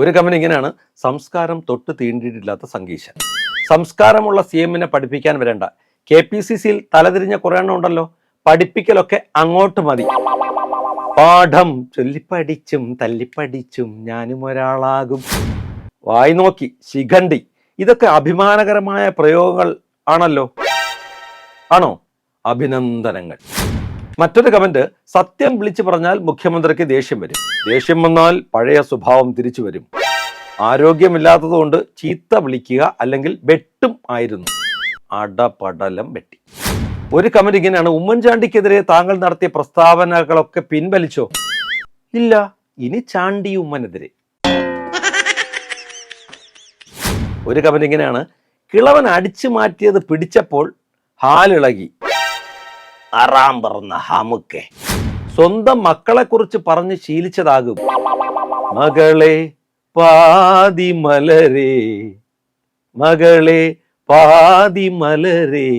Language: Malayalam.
ഒരു കമന്റ് ഇങ്ങനെയാണ് സംസ്കാരം തൊട്ട് തീണ്ടിയിട്ടില്ലാത്ത സംഗീശൻ. സംസ്കാരമുള്ള സി എമ്മിനെ പഠിപ്പിക്കാൻ വരേണ്ട. കെ പി സി സിയിൽ തലതിരിഞ്ഞ കുറെ എണ്ണം ഉണ്ടല്ലോ പഠിപ്പിക്കലൊക്കെ അങ്ങോട്ട് മതി. പാഠം ചൊല്ലിപ്പടിച്ചും തല്ലിപ്പടിച്ചും ഞാനും ഒരാളാകും. വായി നോക്കി ശിഖണ്ഡി. ഇതൊക്കെ അഭിമാനകരമായ പ്രയോഗങ്ങൾ ആണല്ലോ. ആണോ? അഭിനന്ദനങ്ങൾ. മറ്റൊരു കമന്റ് സത്യം വിളിച്ചു പറഞ്ഞാൽ മുഖ്യമന്ത്രിക്ക് ദേഷ്യം വരും. ദേഷ്യം വന്നാൽ പഴയ സ്വഭാവം തിരിച്ചു വരും. ആരോഗ്യമില്ലാത്തതുകൊണ്ട് ചീത്ത വിളിക്കുക അല്ലെങ്കിൽ വെട്ടും ആയിരുന്നു. അടപടലം വെട്ടി. ഒരു കമന്റ് ഇങ്ങനെയാണ് ഉമ്മൻചാണ്ടിക്കെതിരെ താങ്കൾ നടത്തിയ പ്രസ്താവനകളൊക്കെ പിൻവലിച്ചോ? ഇല്ല ഇനി ചാണ്ടി ഉമ്മനെതിരെ. ഒരു കമന്റ് ഇങ്ങനെയാണ് കിളവൻ അടിച്ചു മാറ്റിയത് പിടിച്ചപ്പോൾ ഹാലിളകി. അറാം പറന്ന ഹമുക്കെ. സ്വന്തം മക്കളെ കുറിച്ച് പറഞ്ഞ് ശീലിച്ചതാകും. മകളെ പാതി മലരേ മകളെ പാതി മലരേ